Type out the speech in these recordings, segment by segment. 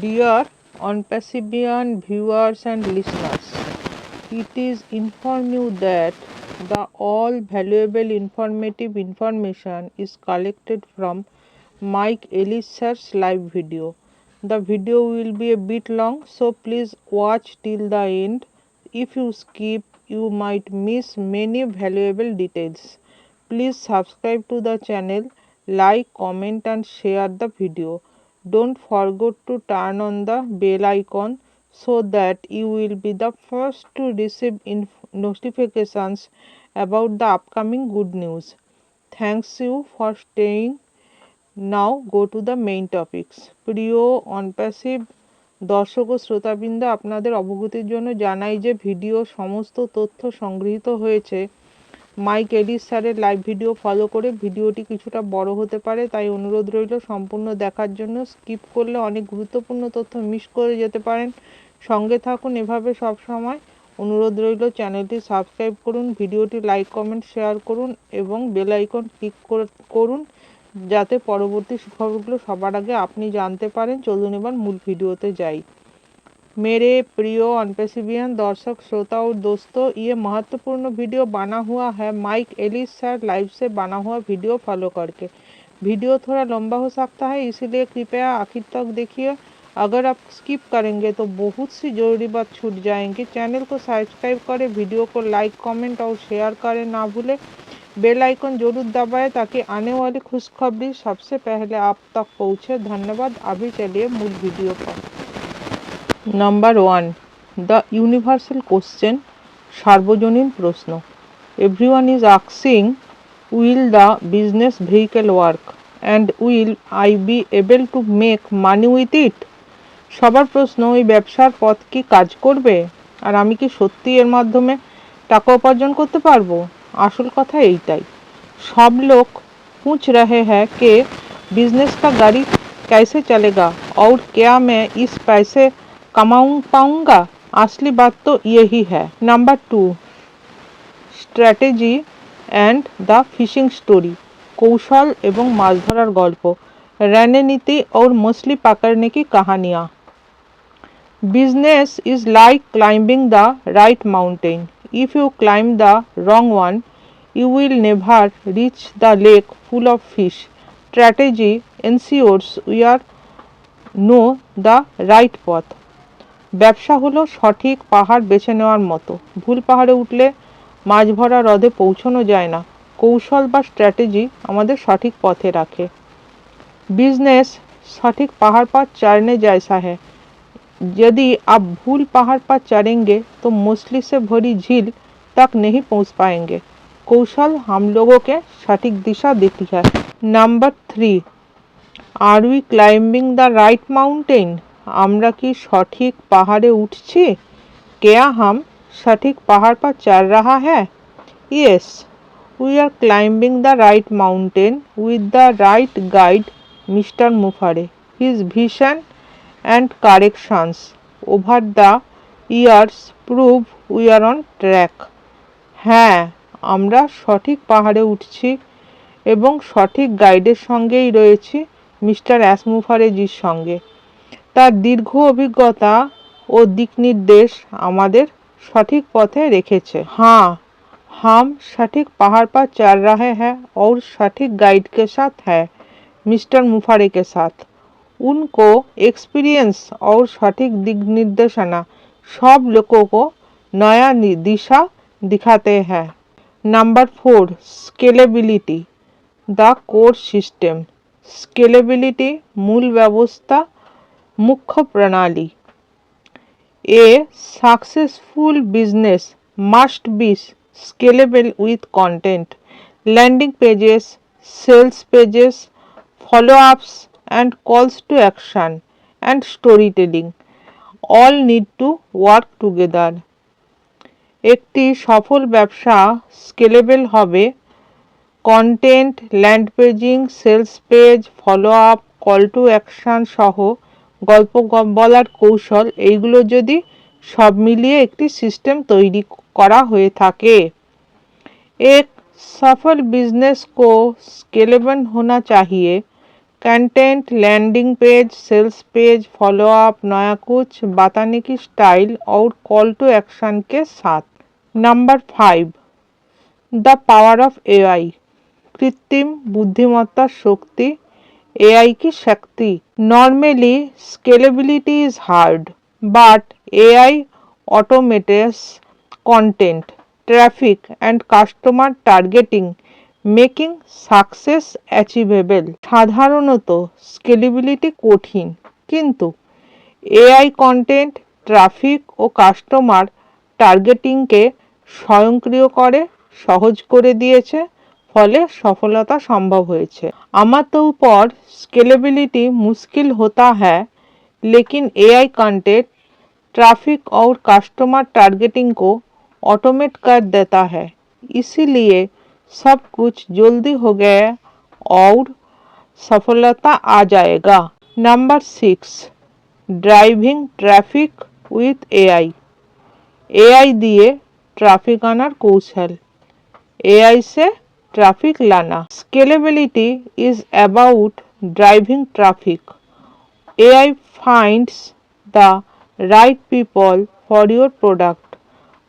Dear Onpassibian viewers and listeners, it is inform you that the all valuable informative information is collected from Mike Ellisser's live video. The video will be a bit long, so please watch till the end. If you skip, you might miss many valuable details. Please subscribe to the channel, like, comment, and share the video. Don't forget to turn on the bell icon so that you will be the first to receive notifications about the upcoming good news. Thanks you for staying. Now go to the main topics. প্রিয় অনপ্যাসিভ দর্শক ও শ্রোতাবৃন্দ আপনাদের অবগতির জন্য জানাই যে video সমস্ত তথ্য সংগৃহীত হয়েছে মাইক এডিস স্যারের লাইভ ভিডিও ফলো করে ভিডিওটি কিছুটা বড় হতে পারে, তাই অনুরোধ রইল সম্পূর্ণ দেখার জন্য স্কিপ করলে অনেক গুরুত্বপূর্ণ তথ্য মিস করে যেতে পারেন। সঙ্গে থাকুন এভাবে সব সময়। অনুরোধ রইল চ্যানেলটি সাবস্ক্রাইব করুন, ভিডিওটি লাইক কমেন্ট শেয়ার করুন এবং বেল আইকন ক্লিক করুন যাতে পরবর্তী খবরগুলো সবার আগে আপনি জানতে পারেন। চলুন এবার মূল ভিডিওতে যাই। मेरे प्रिय अनपेसिबियन दर्शक, श्रोता और दोस्तों, ये महत्वपूर्ण वीडियो बना हुआ है। माइक एलिस सर लाइव से बना हुआ वीडियो फॉलो करके। वीडियो थोड़ा लंबा हो सकता है, इसीलिए कृपया आखिर तक देखिए। अगर आप स्किप करेंगे तो बहुत सी ज़रूरी बात छूट जाएँगी। चैनल को सब्सक्राइब करें, वीडियो को लाइक, कमेंट और शेयर करें ना भूलें। बेल आइकन ज़रूर दबाएँ ताकि आने वाली खुशखबरी सबसे पहले आप तक पहुँचे। धन्यवाद। अभी चलिए मूल वीडियो पर। number one the universal question সার্বজনীন প্রশ্ন everyone is আক্সিং will the business vehicle work and will I be able to make money with it সবার প্রশ্ন এই ব্যবসার পথ কি কাজ করবে আর আমি কি সত্যি এর মাধ্যমে টাকা উপার্জন করতে পারবো আসল কথা এইটাই সব লোক पूछ रहे हैं कि बिजनेस का गाड़ी कैसे चलेगा और क्या मैं इस पैसे कमाऊं पाऊंगा असली बात तो यही है number two strategy and the fishing story কৌশল এবং মাছ ধরার গল্প रणनीति और मछली पकड़ने की कहानियाँ Business is like climbing the right mountain. If you climb the wrong one, you will never reach the lake full of fish. Strategy ensures we are know the right path. ব্যবসা হলো সঠিক পাহাড় বেছে নেওয়ার মতো ভুল পাহাড়ে উঠলে মাছ ভরা হ্রদে পৌঁছানো যায় না কৌশল বা স্ট্র্যাটেজি আমাদের সঠিক পথে রাখে बिजनेस सटीक पहाड़ पर चढ़ने जैसा है यदि आप भूल पहाड़ पर चढ़ेंगे तो मछली से भरी झील तक नहीं पहुंच पाएंगे कौशल हम लोगों के सटीक दिशा देती है number three are we climbing the right mountain আমরা কি সঠিক পাহাড়ে উঠছি? কেয়া হাম, সঠিক পাহাড় পর চার রাহা হ্যাঁ yes we are climbing the right mountain with the right guide mister মুফারে his vision and corrections over the years prove we are on track হ্যাঁ আমরা সঠিক পাহাড়ে উঠছি এবং সঠিক গাইডের সঙ্গেই রয়েছি মিস্টার অ্যাসমুফারেজির সঙ্গে। তার দীর্ঘ অভিজ্ঞতা ও দিক নির্দেশ আমাদের সঠিক পথে রেখেছে হ্যাঁ हम सटीक पहाड़ पर चल रहे हैं और सटीक गाइड के साथ है मिस्टर मुफारे के साथ उनको एक्सपीरियंस और सटीक दिग निर्देशना सब लोगों को नया नि- दिशा दिखाते हैं number four scalability the core system scalability मूल व्यवस्था মুখ্য প্রণালী A successful business must be scalable with content, landing pages, sales pages, follow ups, and calls to action, and storytelling. All need to work together. একটি সফল ব্যবসা scalable হবে content land paging sales page follow up call to action সহ গল্প গ- বলার কৌশল এইগুলো যদি সব মিলিয়ে একটি সিস্টেম তৈরি করা হয়ে থাকে एक सफल बिजनेस को स्केलेबल होना चाहिए content landing page sales page follow up नया कुछ बताने की स्टाइल और कॉल टू एक्शन के साथ number five the power of AI कृत्रिम बुद्धिमत्ता शक्ति AI ki Shakti. Normally, scalability is hard, but AI automates content, traffic, and customer targeting, making success achievable. সাধারণত স্কেলেবিলিটি কঠিন কিন্তু এআই কন্টেন্ট ট্রাফিক ও customer টার্গেটিংকে স্বয়ংক্রিয় করে সহজ করে দিয়েছে ফলে সফলতা সম্ভব হয়েছে আমার তো উপর স্কেলেবিলিটি মুশকিল হতা হ্যাঁ लेकिन एआई कंटेंट ट्रैफिक और कस्टमर टारगेटिंग को ऑटोमेट कर देता है इसीलिए सब कुछ जल्दी हो गया और सफलता आ जाएगा number six driving traffic with AI AI दिए ट्रैफिक आनार कौशल एआई से ট্রাফিক লানা scalability is about driving traffic AI finds the right people for your product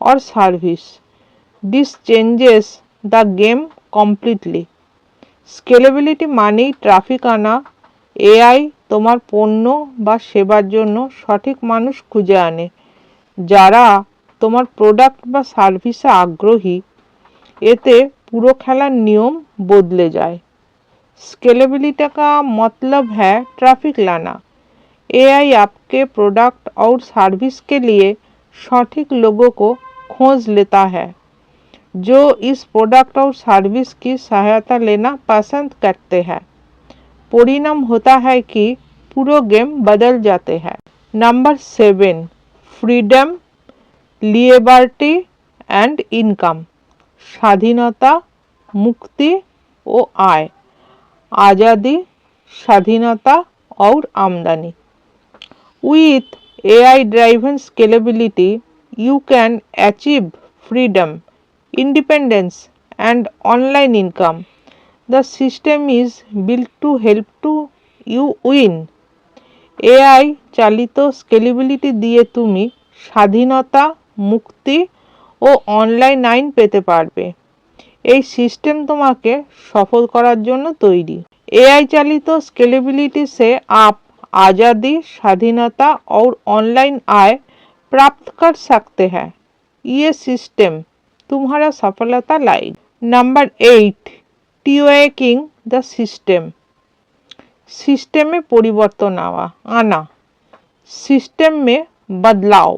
or service this changes the game completely scalability মানেই traffic আনা AI তোমার পণ্য বা সেবার জন্য সঠিক মানুষ খুঁজে আনে, যারা তোমার প্রোডাক্ট বা সার্ভিসে আগ্রহী। এতে पूरो खेला नियम बदले जाए स्केलेबिलिटी का मतलब है ट्रैफ़िक लाना एआई आपके प्रोडक्ट और सर्विस के लिए सठिक लोगों को खोज लेता है जो इस प्रोडक्ट और सर्विस की सहायता लेना पसंद करते हैं। परिणाम होता है कि पूरा गेम बदल जाते हैं। Number seven freedom liberty and income স্বাধীনতা, মুক্তি ও আয়। আজাদি, স্বাধীনতা ওর আমদানি। With AI driven scalability, you can achieve freedom, independence, and online income. The system is built to help to you win. AI চালিত স্কেলেবিলিটি দিয়ে তুমি স্বাধীনতা, মুক্তি ও অনলাইন আইন পেতে পারবে এই সিস্টেম তোমাকে সফল করার জন্য তৈরি এআই চালিত স্কেলেবিলিটি সে আপ आज़ादी स्वाधीनता और ऑनलाइन आय प्राप्त कर सकते हैं ये सिस्टम तुम्हारा सफलता लाएगी number eight tweaking the system সিস্টেমে পরিবর্তন আওয়া আনা system May বদলাও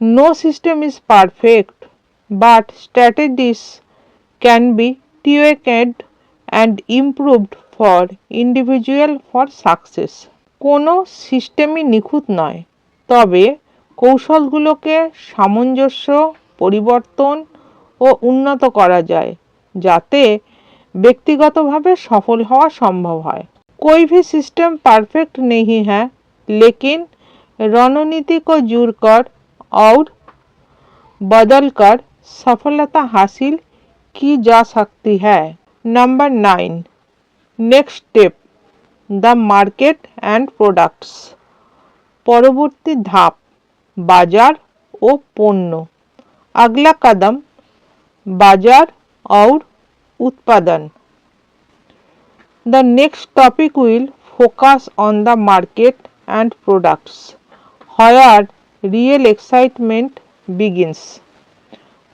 no system is perfect but strategies can be tweaked and improved for individual for success কোনো সিস্টেমই নিখুঁত নয় তবে কৌশলগুলোকে সামঞ্জস্য পরিবর্তন ও উন্নত করা যায় যাতে ব্যক্তিগতভাবে সফল হওয়া সম্ভব হয় कोई भी सिस्टम परफेक्ट नहीं है लेकिन रणनीति को जुड़कर और बदलकर सफलता हासिल की जा सकती है number nine next step the market and products পরবর্তী ধাপ বাজার ও পণ্য আগলা কদম বাজার और उत्पादन The next topic will focus on the market and products where real excitement begins.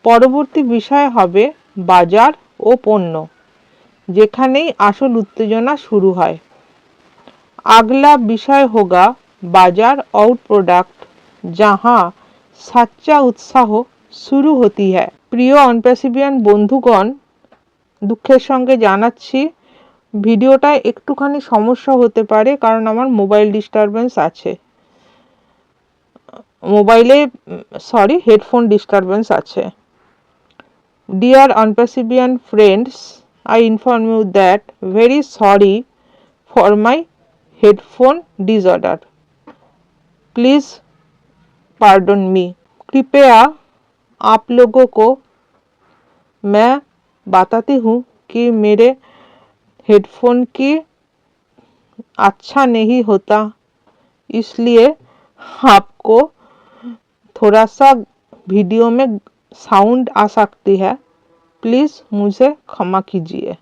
পরবর্তী বিষয় হবে বাজার ও পণ্য যেখানেই আসল উত্তেজনা শুরু হয় अगला विषय होगा बाजार और प्रोडक्ट जहाँ सच्चा उत्साह শুরু হতি হ্যায় প্রিয় অনপ্যাসিভিয়ান বন্ধুগণ দুঃখের সঙ্গে জানাচ্ছি ভিডিওটা একটুখানি সমস্যা হতে পারে কারণ আমার মোবাইল ডিস্টারবেন্স আছে মোবাইলে সরি হেডফোন ডিস্টারবেন্স আছে Dear unpercipient friends, I inform you that very sorry for my headphone disorder. Please pardon me. कृपया आप लोगों को मैं बताती हूँ कि मेरे हेडफोन की अच्छा नहीं होता इसलिए आपको थोड़ा सा वीडियो में साउंड आ सकती है प्लीज़ मुझे क्षमा कीजिए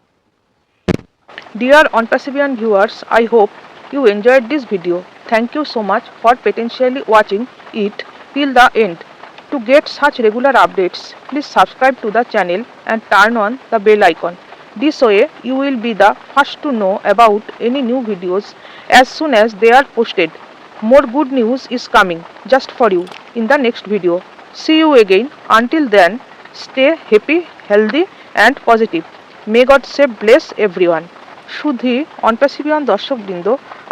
Dear on Perseverant viewers, I hope you enjoyed this video. Thank you so much for potentially watching it till the end. To get such regular updates, please subscribe to the channel and turn on the bell icon. This way, you will be the first to know about any new videos as soon as they are posted. More good news is coming just for you in the next video. See you again. Until then, stay happy, healthy, and positive. May God save bless everyone. শুধু অনপ্যাসিভিয়ান দর্শকবৃন্দ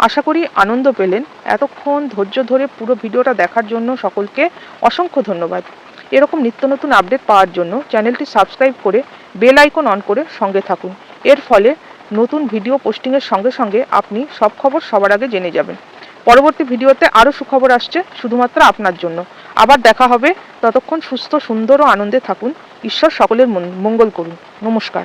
আশা করি আনন্দ পেলেন এতক্ষণ ধৈর্য ধরে পুরো ভিডিওটা দেখার জন্য সকলকে অসংখ্য ধন্যবাদ এরকম নিত্য নতুন আপডেট পাওয়ার জন্য চ্যানেলটি সাবস্ক্রাইব করে বেল আইকন অন করে সঙ্গে থাকুন এর ফলে নতুন ভিডিও পোস্টিংয়ের সঙ্গে সঙ্গে আপনি সব খবর সবার আগে জেনে যাবেন পরবর্তী ভিডিওতে আরও সুখবর আসছে শুধুমাত্র আপনার জন্য। আবার দেখা হবে। ততক্ষণ সুস্থ, সুন্দর ও আনন্দে থাকুন। ঈশ্বর সকলের মঙ্গল করুন। নমস্কার।